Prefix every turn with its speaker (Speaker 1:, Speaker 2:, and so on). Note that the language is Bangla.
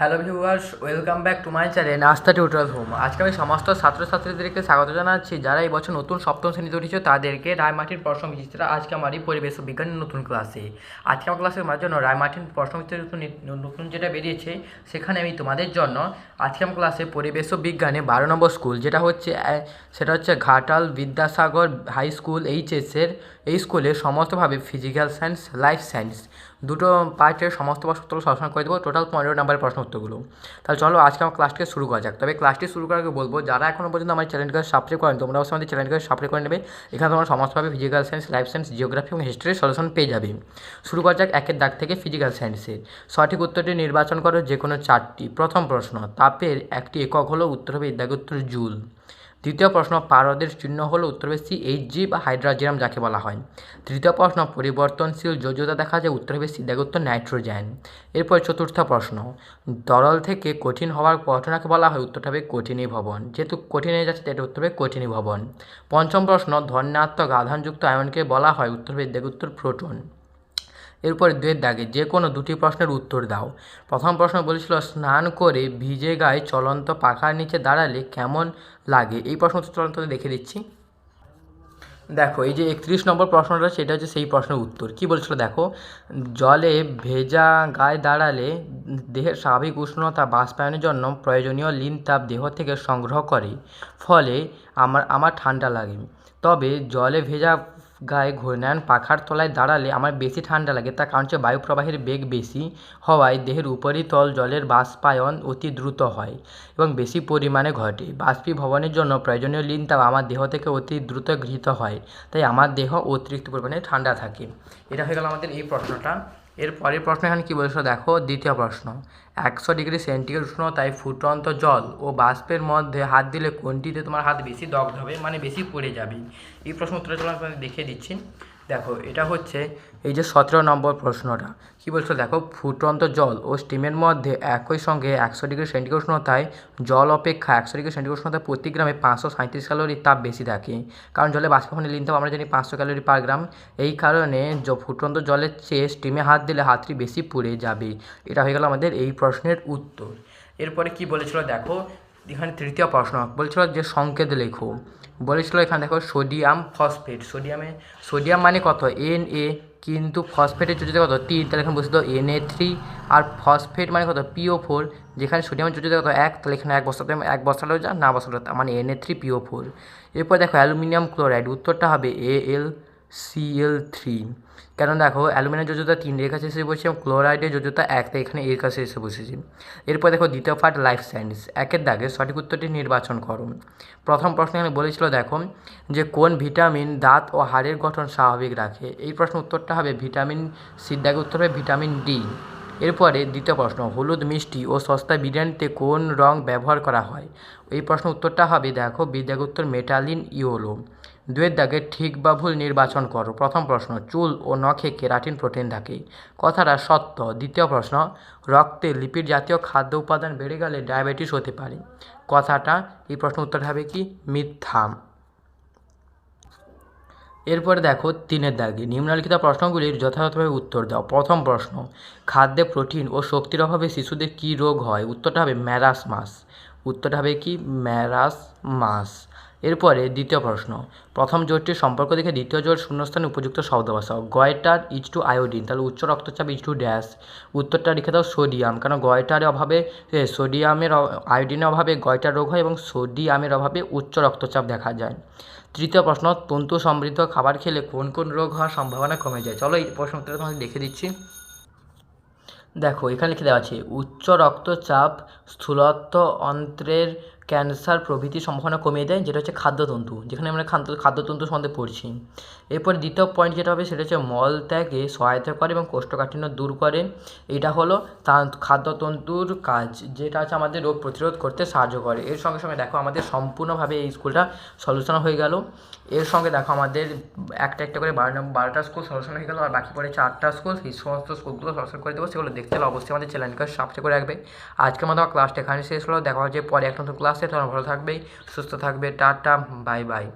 Speaker 1: Hello viewers, welcome back to my channel Astha tutorial home. আজকে আমি সমস্ত ছাত্রছাত্রীদেরকে স্বাগত জানাচ্ছি। যারা এই বছর নতুন সপ্তম শ্রেণীতে উঠেছে তাদেরকে রায়মার্টিন প্রশ্ন বিচিত্রা আজকে আমার এই পরিবেশ বিজ্ঞানের নতুন ক্লাসে। আজকে আমার ক্লাসের মাঝে জন্য রায়মার্টিন প্রশ্ন নতুন যেটা বেরিয়েছে, সেখানে আমি তোমাদের জন্য আজকে আমার ক্লাসে পরিবেশ বিজ্ঞানে বারো নম্বর স্কুল, যেটা হচ্ছে সেটা হচ্ছে ঘাটাল বিদ্যাসাগর হাই স্কুল, এইচএসের এই স্কুলে সমস্তভাবে ফিজিক্যাল সায়েন্স, লাইফ সায়েন্স। দুটো পার্টের সমস্ত প্রশ্নোত্তর সমাধান করে দেবো। টোটাল পনেরো নাম্বারের প্রশ্ন উত্তরগুলো। তাহলে চলো আজকে আমার ক্লাসটিকে শুরু করা যাক। তবে ক্লাসটি শুরু করার আগে বলব, যারা এখনও পর্যন্ত আমার চ্যানেলকে সাবস্ক্রাইব করেন, তোমরা অবশ্যই আমাদের চ্যানেলকে সাবস্ক্রাইব করে নেবে। এখানে তোমরা সমস্তভাবে physical science life science geography এবং হিস্ট্রির সলিউশন পেয়ে যাবে। শুরু করা যাক একের দাগ থেকে ফিজিক্যাল সায়েন্সের সঠিক উত্তরটি নির্বাচন করো যে কোনো চারটি। প্রথম প্রশ্ন, তাপের একটি একক হলো উত্তর হবে এর দাগে উত্তর জুল। দ্বিতীয় প্রশ্ন, পারদের চিহ্ন হল উত্তর সি এইচ জি বা হাইড্রাজিয়াম যাকে বলা হয়। তৃতীয় প্রশ্ন, পরিবর্তনশীল যোজ্যতা দেখা যায় উত্তর উত্তর নাইট্রোজেন। এরপর চতুর্থ প্রশ্ন, তরল থেকে কঠিন হওয়ার ঘটনাকে বলা হয়, উত্তরটা হবে কঠিনী ভবন। যেহেতু কঠিন যাচ্ছে এটা উত্তর হবে কঠিনী ভবন। পঞ্চম প্রশ্ন ধন্যাত্মক আধানযুক্ত আয়নকে বলা হয় উত্তর হবে এর উত্তর প্রোটন। এরপরে দুয়ের দাগে যে কোনো দুটি প্রশ্নের উত্তর দাও। প্রথম প্রশ্ন বলেছিল, স্নান করে ভিজে গায়ে চলন্ত পাখার নিচে দাঁড়ালে কেমন লাগে? এই প্রশ্ন চলন্ত দেখে দিচ্ছি। দেখো, এই যে একত্রিশ নম্বর প্রশ্নটা, সেটা হচ্ছে সেই প্রশ্নের উত্তর। কি বলছিল? দেখো, জলে ভেজা গায়ে দাঁড়ালে দেহের স্বাভাবিক উষ্ণতা বাষ্পায়নের জন্য প্রয়োজনীয় লিন তাপ দেহ থেকে সংগ্রহ করে। ফলে আমার আমার ঠান্ডা লাগে। তবে জলে ভেজা গায়ে ঘূর্ণায়ন পাখার তলায় দাঁড়ালে আমার বেশি ঠান্ডা লাগে। তার কারণ হচ্ছে বায়ুপ্রবাহের বেগ বেশি হওয়ায় দেহের উপরিতল জলের বাষ্পায়ন অতি দ্রুত হয় এবং বেশি পরিমাণে ঘটে। বাষ্পীভবনের জন্য প্রয়োজনীয় লিন আমার দেহ থেকে অতি দ্রুত গৃহীত হয়, তাই আমার দেহ অতিরিক্ত পরিমাণে ঠান্ডা থাকে। এটা হয়ে গেল আমাদের এই প্রশ্নটা। এর পরের প্রশ্ন এখানে কী বলেছিল? দেখো, দ্বিতীয় প্রশ্ন। একশো ডিগ্রি সেন্টিগ্রেড উষ্ণতায় ফুটন্ত জল ও বাষ্পের মধ্যে হাত দিলে কোনটিতে তোমার হাত বেশি দগ্ধ হবে? মানে বেশি পড়ে যাবে? এই প্রশ্ন উত্তরে চলো আপনাদের দেখিয়ে দিচ্ছি। দেখো, এটা হচ্ছে এই যে সতেরো নম্বর প্রশ্নটা। কী বলছো? দেখো, ফুটন্ত জল ও স্টিমের মধ্যে একই সঙ্গে একশো ডিগ্রি সেন্টিগ্রেড উষ্ণতায় জল অপেক্ষা একশো ডিগ্রি সেন্টিগ্রেড উষ্ণতায় প্রতি গ্রামে পাঁচশো সাঁত্রিশ ক্যালোরি তাপ বেশি থাকে। কারণ জলে বাষ্পীভবনে লিন তাপ আমরা জানি পাঁচশো ক্যালোরি পার গ্রাম। এই কারণে ফুটন্ত জলের চেয়ে স্টিমে হাত দিলে হাতটি বেশি পুড়ে যাবে। এটা হয়ে গেল আমাদের এই প্রশ্নের উত্তর। এরপরে কি বলেছিল? দেখো এখানে তৃতীয় প্রশ্ন, বলছিল যে সংকেত লেখো। বলেছিল এখানে দেখো সোডিয়াম ফসফেট। সোডিয়ামে, সোডিয়াম মানে কত? এন এ কিন্তু ফসফেটের যোজ্যতা কত? তিন তাহলে এখানে বসে এন এ থ্রি আর ফসফেট মানে কত? পিও ফোর যেখানে সোডিয়ামের যোজ্যতা কত? এক, তাহলে এখানে এক বসাতে, এক বসালেও যা, না তা। মানে N A three PO four এরপর দেখো অ্যালুমিনিয়াম ক্লোরাইড, উত্তরটা হবে এ এল সিএল থ্রি কেন দেখো, অ্যালুমিনিয়াম যোজ্যতা তিন কাছে এসে বসেছে এবং ক্লোরাইডের যোজ্যতা এক, তাই এখানে এর কাছে এসে বসেছে। এরপর দেখো, দ্বিতীয় পার্ট লাইফ সায়েন্স একের দাগে সঠিক উত্তরটি নির্বাচন করো। প্রথম প্রশ্ন এখানে বলেছিল, দেখো, যে কোন ভিটামিন দাঁত ও হাড়ের গঠন স্বাভাবিক রাখে? এই প্রশ্ন উত্তরটা হবে ভিটামিন সির দাগে উত্তর হবে ভিটামিন ডি। এরপরে দ্বিতীয় প্রশ্ন, হলুদ মিষ্টি ও সস্তা বিরিয়ানিতে কোন রং ব্যবহার করা হয়? এই প্রশ্ন উত্তরটা হবে, দেখো বিদ্যাগ উত্তর মেটালিন ইওলো দুয়ের দাগে ঠিক বা ভুল নির্বাচন করো। প্রথম প্রশ্ন, চুল ও নখে কেরাটিন প্রোটিন থাকে। কথাটা সত্য। দ্বিতীয় প্রশ্ন, রক্তে লিপিড জাতীয় খাদ্য উপাদান বেড়ে গেলে ডায়াবেটিস হতে পারে। কথাটা, এই প্রশ্ন উত্তর হবে কি? মিথ্যা। এরপরে দেখো, তিনের দাগে, নিম্নলিখিত প্রশ্নগুলির যথাযথভাবে উত্তর দাও। প্রথম প্রশ্ন, খাদ্যে প্রোটিন ও শক্তির অভাবে শিশুদের কী রোগ হয়? উত্তরটা হবে ম্যারাসমাস। উত্তরটা হবে কি? ম্যারাসমাস। এরপরে দ্বিতীয় প্রশ্ন। প্রথম জোটটির সম্পর্ক দেখে দ্বিতীয় জোট শূন্যস্থানে উপযুক্ত শব্দ বসাও গয়টার ইচ টু আয়োডিন তাহলে উচ্চ রক্তচাপ ইচ টু ড্যাশ উত্তরটা লিখে দাও সোডিয়াম কারণ গয়টারের অভাবে সোডিয়ামের আয়োডিনের অভাবে গয়টার রোগ হয় এবং সোডিয়ামের অভাবে উচ্চ রক্তচাপ দেখা যায়। তৃতীয় প্রশ্ন, তন্তু সমৃদ্ধ খাবার খেলে কোন কোন রোগ হওয়ার সম্ভাবনা কমে যায়? চলো এই প্রশ্ন উত্তরটা তোমাদের দেখে দিচ্ছি। দেখো, এখানে লিখে দেওয়া আছে, উচ্চ রক্তচাপ স্থূলত্ব অন্ত্রের ক্যান্সার প্রভৃতির সম্ভাবনা কমিয়ে দেয়, যেটা হচ্ছে খাদ্যতন্তু, যেখানে আমরা খাদ্য, খাদ্যতন্তু সম্বন্ধে পড়ছি। এরপর দ্বিতীয় পয়েন্ট যেটা হবে, সেটা হচ্ছে মল ত্যাগে সহায়তা করে এবং কোষ্ঠকাঠিন্য দূর করে। এটা হলো তা খাদ্যতন্তুর কাজ, যেটা হচ্ছে আমাদের রোগ প্রতিরোধ করতে সাহায্য করে। এর সঙ্গে সঙ্গে দেখো আমাদের সম্পূর্ণভাবে এই স্কুলটা সলিউশন হয়ে গেল। এর সঙ্গে দেখো আমাদের একটা একটা করে বারো বারোটা স্কুল সলিউশন হয়ে গেল, আর বাকি পড়ে চারটা স্কুল। সেই সমস্ত স্কুলগুলো সলিউশন করে দেবো, সেগুলো দেখতে হলে অবশ্যই আমাদের চ্যানেলকে সাবস্ক্রাইব করে রাখবে। আজকের মতো আমার ক্লাসটা এখানে শেষ হলো। দেখা হচ্ছে পরে এক নতুন ক্লাসে তোমরা ভালো থাকবে সুস্থ থাকবে টাটা বাই বাই।